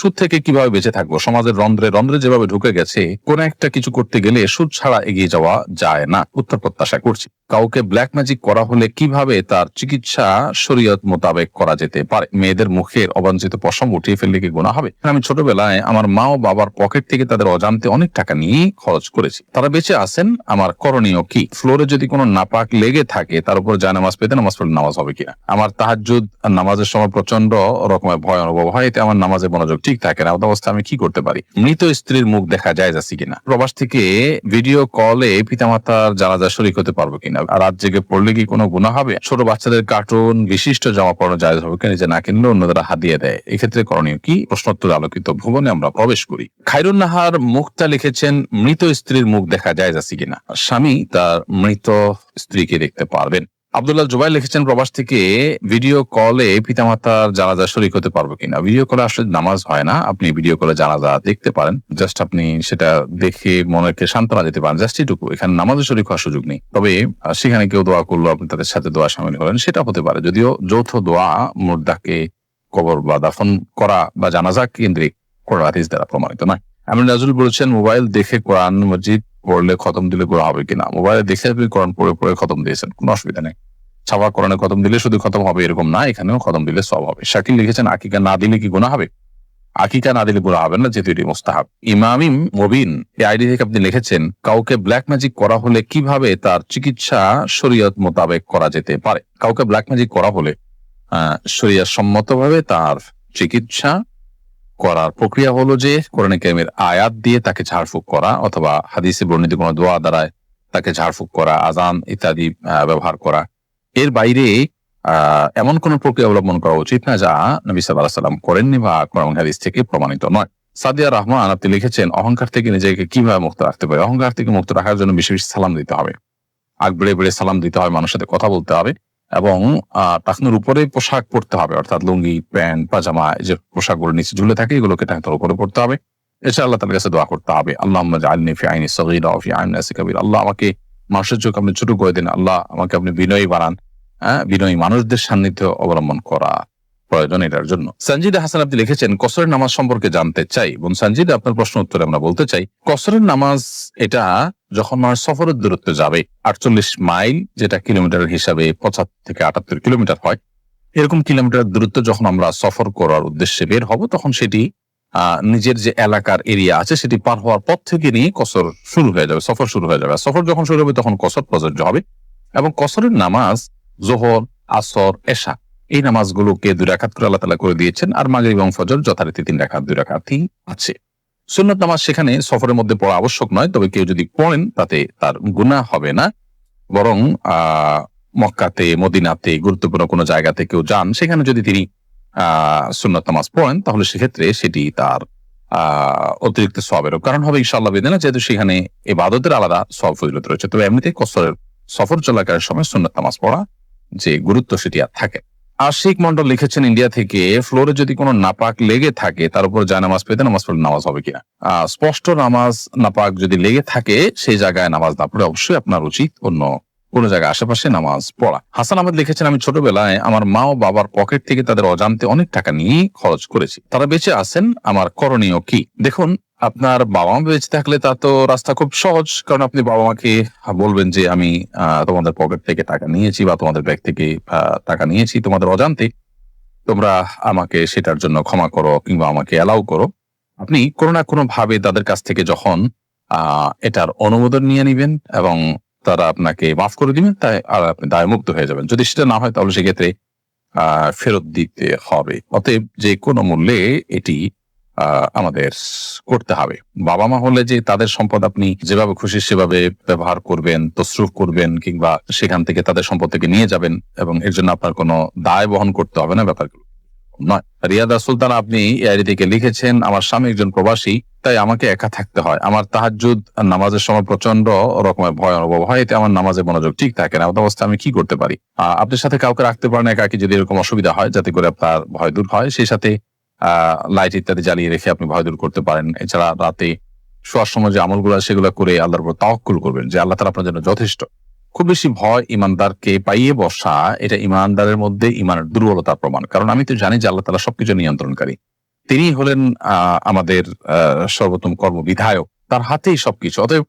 সুদ থেকে কীভাবে বেঁচে থাকব? সমাজের রন্ধ্রে রন্ধ্রে যেভাবে ঢুকে গেছে, কোন একটা কিছু করতে গেলে সুদ ছাড়া এগিয়ে যাওয়া যায় না, উত্তর প্রত্যাশা করছি। কাউকে ব্ল্যাক ম্যাজিক করা হলে কীভাবে তার চিকিৎসা শরীয়ত মোতাবেক করা যেতে পারে? মেয়েদের মুখের অবাঞ্ছিত পশম উঠিয়ে ফেললে কি গোনা হবে? আমি ছোটবেলায় আমার মা ও বাবার পকেট থেকে তাদের অজান্তে অনেক টাকা নিয়ে খরচ করেছি। তারা বেঁচে আছেন, আমার করণীয় কি? ফ্লোরে যদি কোনো নাপাক লেগে থাকে, তার উপর যায় নামাজ পেতে নামাজ পড়লে নামাজ হবে কিনা? আমার তাহাজুদ নামাজের সময় প্রচণ্ড রকমের ভয় অনুভব হয়, এতে আমার নামাজে মনোযোগ ঠিক থাকে না অবস্থা আমি কি করতে পারি? মৃত স্ত্রীর মুখ দেখা যায় যাচ্ছে কিনা? প্রবাস থেকে ভিডিও কলে পিতামাতার জানাজা শরিক হতে পারব কিনা? রাত জেগে পড়লে কি কোনো গুণা হবে? ছোট বাচ্চাদের কার্টুন বিশিষ্ট জামা পড়ানো যায় হবে কিনা? যে না কিনলে অন্যদের হাতিয়ে দেয় এক্ষেত্রে করণীয় কি? প্রশ্নোত্তর আলোকিত ভুবনে আমরা প্রবেশ করি। খাইরুন নাহার মুখটা লিখেছেন, মৃত স্ত্রীর মুখ দেখা যায় যাচ্ছে কিনা? স্বামী তার মৃত স্ত্রীকে দেখতে পারবেন। আব্দুল্লাহ জুবাই লিখেছেন প্রবাস থেকে, ভিডিও কলে পিতামাতার জানাজা শরিক হতে পারব কিনা? ভিডিও কলে আসলে নামাজ হয় না, আপনি ভিডিও কলে জানাজা দেখতে পারেন। জাস্ট আপনি সেটা দেখে মনেকে সান্ত্বনা দিতে পারেন, জাস্ট এটুকু। এখানে নামাজে শরিক হওয়ার সুযোগ নেই। তবে সেখানে কেউ দোয়া করল, আপনি তাদের সাথে দোয়া সামিল হলেন সেটা হতে পারে। যদিও যৌথ দোয়া মুর্দাকে কবর বা দাফন করা বা জানাজা কেন্দ্রিক করা দ্বারা প্রমাণিত নয়। আমি নাজুল বলেছেন, মোবাইল দেখে কোরআন মসজিদ পড়লে খতম দিলে গোড়া হবে কিনা? মোবাইলে দেখে আপনি কোরআন পড়ে পড়ে খতম দিয়েছেন, কোনো অসুবিধা নেই। ছাপা কোরআনে খতম দিলে শুধু খতম হবে এরকম না, এখানেও খতম দিলে সব হবে। শাকিল লিখেছেন, আকিকা না দিলে কি গুণা হবে? আকিকা না দিলে গুণা হবে না, যেহেতু এটি মোস্তাহাব। ইমামিম মবিন, এই আইডি থেকে আপনি লিখেছেন, কাউকে ব্ল্যাক ম্যাজিক করা হলে কীভাবে তার চিকিৎসা শরীয়ত মোতাবেক করা যেতে পারে? কাউকে ব্ল্যাক ম্যাজিক করা হলে, আহ শরিয়া সম্মতভাবে তার চিকিৎসা করার প্রক্রিয়া হলো যে কোরআন কারিমের আয়াত দিয়ে তাকে ঝাড়ফুঁক করা অথবা হাদিসে বর্ণিত কোনো দোয়া দ্বারায় তাকে ঝাড়ফুঁক করা আজান ইত্যাদি ব্যবহার করা। এর বাইরে এমন কোন প্রক্রিয়া অবলম্বন করা উচিত না যা নবী সাল্লাহ সাল্লাম করেননি বা কোরআন হাদিস থেকে প্রমাণিত নয়। সাদিয়া রহমান, আপনি লিখেছেন, অহংকার থেকে নিজেকে কীভাবে মুক্ত রাখতে পারে? অহংকার থেকে মুক্ত রাখার জন্য বেশি বেশি সালাম দিতে হবে। আগ বেড়ে বেড়ে সালাম দিতে হবে মানুষের সাথে কথা বলতে হবে। এবং টাকনুর উপরে পোশাক পরতে হবে, অর্থাৎ লুঙ্গি, প্যান্ট, পাজামা যে পোশাকগুলো নিচে ঝুলে থাকে, এগুলোকে টাকনুর উপরে পড়তে হবে। এছাড়া আল্লাহ তার কাছে দোয়া করতে হবে আল্লাহ আলনি ফি আইনি সগীরা ফি আইন কাবির আল্লাহ আমাকে, মানুষের চোখ আপনি ছোট করে দিন, আল্লাহ আমাকে আপনি বিনয়ী বানান হ্যাঁ? বিনয়ী মানুষদের সান্নিধ্য অবলম্বন করা। প্রয়োজন এটার জন্য। সঞ্জিদা হাসান আপনি লিখেছেন, কসরের নামাজ সম্পর্কে জানতে চাই। এবং সঞ্জিদা আপনার প্রশ্ন উত্তরে আমরা বলতে চাই, কসরের নামাজ এটা যখন মানুষ সফরের দূরত্বে যাবে, আটচল্লিশ মাইল, যেটা কিলোমিটার হিসাবে পঁচাত্তর থেকে আটাত্তর কিলোমিটার হয়, এরকম কিলোমিটার দূরত্ব যখন আমরা সফর করার উদ্দেশ্যে বের হব, তখন সেটি নিজের যে এলাকার এরিয়া আছে, সেটি পার হওয়ার পর থেকে নিয়ে কসর শুরু হয়ে যাবে, সফর শুরু হয়ে যাবে। সফর যখন শুরু হবে, তখন কসর প্রযোজ্য হবে। এবং কসরের নামাজ, জোহর, আসর, এশা এই নামাজগুলোকে দুই রাখাত করে আল্লাহ তালা করে দিয়েছেন, আর মাগরিব এবং ফজর যথারীতি তিন রাখাত দুই রাখাতই আছে। সুন্নত নামাজ সেখানে সফরের মধ্যে পড়া আবশ্যক নয়, তবে কেউ যদি পড়েন তাতে তার গুনাহ হবে না। বরং মক্কাতে, মদিনাতে, গুরুত্বপূর্ণ কোনো জায়গাতে কেউ যান, সেখানে যদি তিনি সুন্নত নামাজ পড়েন, তাহলে সেক্ষেত্রে সেটি তার অতিরিক্ত সবেরও কারণ হবে ইনশাল্লাহ বেদনা, যেহেতু সেখানে এবাদতের আলাদা সব ফজিলত রয়েছে। তবে এমনিতে কসরের সফর চলাকালের সময় সুন্নত নামাজ পড়া যে গুরুত্ব সেটি আর থাকে আশিক মন্ডল লিখেছেন ইন্ডিয়া থেকে, ফ্লোরে যদি কোনো নাপাক লেগে থাকে, তার উপর যায় নামাজ পেতে নামাজ পড়লে নামাজ হবে কিনা? স্পষ্ট নামাজ নাপাক যদি লেগে থাকে, সেই জায়গায় নামাজ না পড়ে অবশ্যই আপনার উচিত অন্য কোনো জায়গায়, আশেপাশে নামাজ পড়া। হাসান আহমেদ লিখেছেন, আমি ছোটবেলায় আমার মা ও বাবার পকেট থেকে তাদের অজান্তে অনেক টাকা নিয়ে খরচ করেছি। তারা বেঁচে আছেন, আমার করণীয় কি? দেখুন আপনার বাবা মা বেঁচে থাকলে তা তো রাস্তা খুব সহজ, কারণ আপনি বাবা মাকে বলবেন যে আমি তোমাদের পকেট থেকে টাকা নিয়েছি বা তোমাদের ব্যাগ থেকে টাকা নিয়েছি, তোমাদের অজান্তে। তোমরা আমাকে সেটার জন্য ক্ষমা করো কিংবা আমাকে অ্যালাউ করো। আপনি কোনো না কোনো ভাবে তাদের কাছ থেকে যখন এটার অনুমোদন নিয়ে নিবেন এবং তারা আপনাকে মাফ করে দিবেন, তাই আর আপনি দায়মুক্ত হয়ে যাবেন। যদি সেটা না হয় তাহলে সেক্ষেত্রে আহ ফেরত দিতে হবে। অতএব যে কোনো মূল্যে এটি আমাদের করতে হবে। বাবা মা হলে যে তাদের সম্পদ আপনি যেভাবে খুশি সেভাবে ব্যবহার করবেন তসরুফ করবেন কিংবা সেখান থেকে তাদের সম্পদ থেকে নিয়ে যাবেন এবং এর জন্য আপনার কোনো দায় বহন করতে হবে না ব্যাপারগুলো। নয়, রিয়াদা সুলতান আপনি থেকে লিখেছেন, আমার স্বামী একজন প্রবাসী, তাই আমাকে একা থাকতে হয়। আমার তাহাজুদ নামাজের সময় প্রচণ্ড রকমের ভয় অনুভব হয়, এতে আমার নামাজের মনোযোগ ঠিক থাকে না। অবস্থা আমি কি করতে পারি? আপনার সাথে কাউকে রাখতে পারেন একাকি যদি এরকম অসুবিধা হয়, যাতে করে আপনার ভয় দূর হয়, সেই সাথে লাইট ইত্যাদি জ্বালিয়ে রেখে আপনি ভয় দূর করতে পারেন। এছাড়া রাতে শোয়ার সময় যে আমলগুলো সেগুলো করে আল্লাহর উপর তাওয়াক্কুল করবেন, যে আল্লাহ তালা আপনার জন্য যথেষ্ট। খুব বেশি ভয় ইমানদারকে পাইয়ে বসা, এটা ইমানদারের মধ্যে ইমানের দুর্বলতার প্রমাণ। কারণ আমি তো জানি যে আল্লাহ তালা সবকিছু নিয়ন্ত্রণকারী। তিনি হলেন আমাদের সর্বোত্তম কর্মবিধায়ক। তার হাতেই সবকিছু। অতএব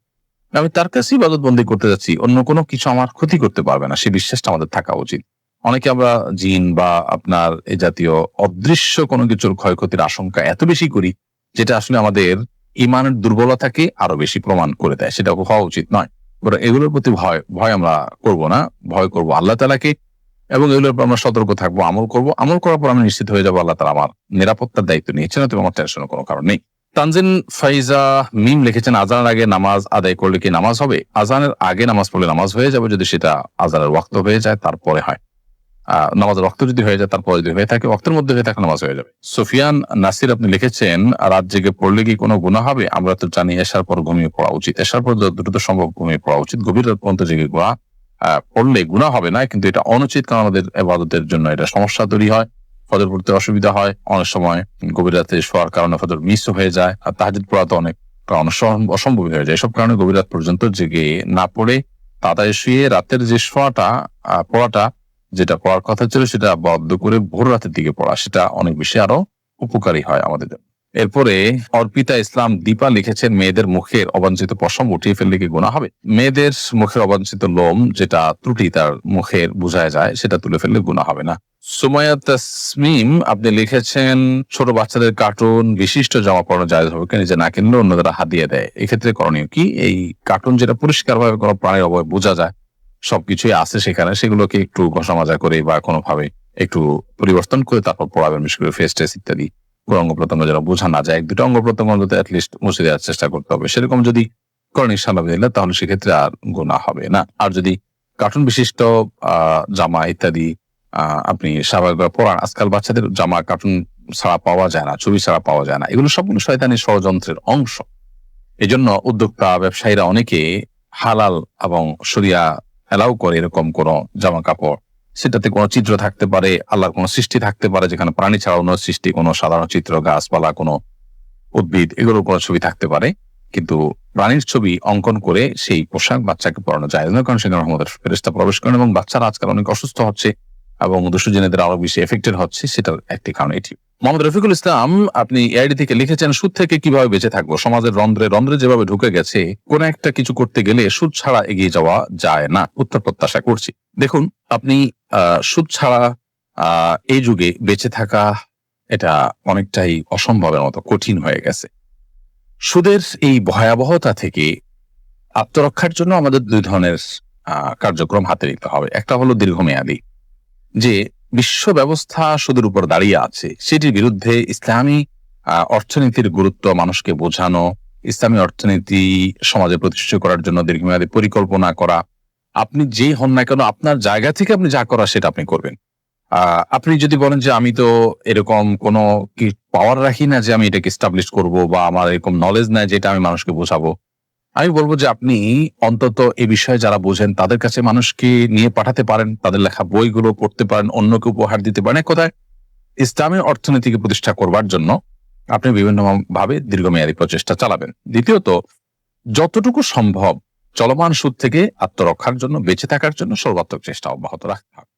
আমি তার কাছে বাদতবন্দি করতে যাচ্ছি। অন্য কোনো কিছু আমার ক্ষতি করতে পারবে না। সে বিশ্বাসটা আমাদের থাকা উচিত। অনেকে আমরা জিন বা আপনার এই জাতীয় অদৃশ্য কোনো কিছুর ক্ষয়ক্ষতির আশঙ্কা এত বেশি করি, যেটা আসলে আমাদের ইমানের দুর্বলতাকে আরও বেশি প্রমাণ করে দেয়। সেটা হওয়া উচিত নয়। বরং এগুলোর প্রতি ভয় ভয় আমরা করব না। ভয় করব আল্লাহ তালাকে এবং এগুলোর উপর আমরা সতর্ক থাকব, আমল করব। আমল করার পর আমি নিশ্চিত হয়ে যাব আল্লাহ তালা আমার নিরাপত্তার দায়িত্ব নিয়েছেন, অতএব আমার টেনশনের কোনো কারণ নেই। তানজিন ফাইজা মিম লিখেছেন আজানের আগে নামাজ আদায় করলে কি নামাজ হবে? আজানের আগে নামাজ পড়লে নামাজ হয়ে যাবে, যদি সেটা আজানের ওয়াক্ত হয়ে যায়, তারপরে হয়। আহ, নামাজের রক্ত যদি হয়ে যায় তারপরে যদি হয়ে থাকে রক্তের মধ্যে হয়ে থাকে নামাজ হয়ে যাবে। সুফিয়ান নাসির আপনি লিখেছেন রাত জেগে পড়লে কি কোনো গুণা হবে? আমরা তো জানি এসার পর ঘুমিয়ে পড়া উচিত। এসার পর দ্রুত সম্ভব ঘুমিয়ে পড়া উচিত। গভীর রাত পর্যন্ত জেগে আহ, পড়লে গুণা হবে না কিন্তু এটা অনুচিত কারণ আমাদের এবাদতের জন্য এটা সমস্যা তৈরি হয় ফজর পড়তে অসুবিধা হয় অনেক সময় গভীর রাতে শোয়ার কারণে ফজর মিস হয়ে যায় আর তাহাজুদ পড়া তো অনেক অসম্ভব হয়ে যায়। এসব কারণে গভীর রাত পর্যন্ত জেগে না পড়ে তাড়াতাড়ি শুয়ে রাতের যে শোয়াটা পড়াটা যেটা পড়ার কথা ছিল সেটা বদ্ধ করে ভোর রাতের দিকে পড়া, সেটা অনেক বেশি আরও উপকারী হয় আমাদের। এরপরে অর্পিতা ইসলাম দীপা লিখেছেন, মেয়েদের মুখের অবাঞ্ছিত পশম উঠিয়ে ফেললে কি গুণা হবে মেয়েদের মুখের অবাঞ্ছিত লোম যেটা ত্রুটি তার মুখের বোঝায় যায়, সেটা তুলে ফেললে গুণা হবে না তাসমিম, আপনি লিখেছেন, ছোট বাচ্চাদের কার্টুন বিশিষ্ট জামা পড়ানো যায় হবে? নিজে না কিনলে অন্যদের হাতিয়ে দেয় এক্ষেত্রে করণীয় কি এই কার্টুন যেটা পরিষ্কার ভাবে কোনো প্রাণীর অবয় বোঝা যায় সবকিছুই আছে সেখানে, সেগুলোকে একটু ঘষা মাজা করে বা কোনোভাবে একটু পরিবর্তন করে তারপর পড়াবেন, বিশেষ করে ফেস টেস্ট ইত্যাদি। কোনো অঙ্গ প্রত্যঙ্গ যেন বোঝা না যায়। এক দুটো অঙ্গ প্রত্যঙ্গ অন্তত অ্যাটলিস্ট মুছে দেওয়ার চেষ্টা করতে হবে। সেরকম যদি করেন ইনশাল্লাহ দিলে তাহলে সেক্ষেত্রে আর গোনা হবে না। আর যদি কার্টুন বিশিষ্ট জামা ইত্যাদি আপনি স্বাভাবিকভাবে পড়ান, আজকাল বাচ্চাদের জামা কার্টুন ছাড়া পাওয়া যায় না, ছবি ছাড়া পাওয়া যায় না। এগুলো সবগুলো শয়তানি ষড়যন্ত্রের অংশ। এই জন্য উদ্যোক্তা, ব্যবসায়ীরা অনেকে হালাল এবং সরিয়া অ্যালাউ করে এরকম কোন জামা কাপড় সেটাতে কোনো চিত্র থাকতে পারে, আল্লাহর কোনো সৃষ্টি থাকতে পারে, যেখানে প্রাণী ছাড়া অন্য সৃষ্টি, কোনো সাধারণ চিত্র, গাছপালা, কোনো উদ্ভিদ, এগুলোর কোনো ছবি থাকতে পারে। কিন্তু প্রাণীর ছবি অঙ্কন করে সেই পোশাক বাচ্চাকে পরানো যায় না কারণ সেখানে রহমতের ফেরেস্তা প্রবেশ করেন এবং বাচ্চারা আজকাল অনেক অসুস্থ হচ্ছে এবং দুষ্টজনেদের আরও বেশি এফেক্টেড হচ্ছে, সেটার একটি কারণ এটি। মোহাম্মদ রফিকুল ইসলাম, আপনি এআইডি থেকে লিখেছেন, সুদ থেকে কীভাবে বেঁচে থাকব? সমাজের রন্ধ্রে রন্ধ্রে যেভাবে ঢুকে গেছে, কোন একটা কিছু করতে গেলে সুদ ছাড়া এগিয়ে যাওয়া যায় না। উত্তর প্রত্যাশা করছি। দেখুন, আপনি সুদ ছাড়া এই যুগে বেঁচে থাকা এটা অনেকটাই অসম্ভবের মতো কঠিন হয়ে গেছে। সুদের এই ভয়াবহতা থেকে আত্মরক্ষার জন্য আমাদের দুই ধরনের কার্যক্রম হাতে নিতে হবে। একটা হলো দীর্ঘমেয়াদী, যে বিশ্ব ব্যবস্থা সুদের উপর দাঁড়িয়ে আছে। সেটির বিরুদ্ধে ইসলামী অর্থনীতির গুরুত্ব মানুষকে বোঝানো, ইসলামী অর্থনীতি সমাজে প্রতিষ্ঠিত করার জন্য দীর্ঘমেয়াদী পরিকল্পনা করা। আপনি যে হন না কেন, আপনার জায়গা থেকে আপনি যা করা সেটা আপনি করবেন। আপনি যদি বলেন যে আমি তো এরকম কোনো কি পাওয়ার রাখি না যে আমি এটাকে স্টাবলিশ করব বা আমার এরকম নলেজ নাই যেটা আমি মানুষকে বোঝাবো আমি বলব যে আপনি অন্তত এই বিষয়ে যারা বোঝেন, তাদের কাছে মানুষকে নিয়ে পাঠাতে পারেন, তাদের লেখা বইগুলো পড়তে পারেন, অন্যকে উপহার দিতে পারেন। এক কথায়, ইসলামী অর্থনীতিকে প্রতিষ্ঠা করবার জন্য আপনি বিভিন্ন ভাবে দীর্ঘমেয়াদী প্রচেষ্টা চালাবেন। দ্বিতীয়ত, যতটুকু সম্ভব চলমান সুদ থেকে আত্মরক্ষার জন্য, বেঁচে থাকার জন্য সর্বাত্মক চেষ্টা অব্যাহত রাখতে হবে।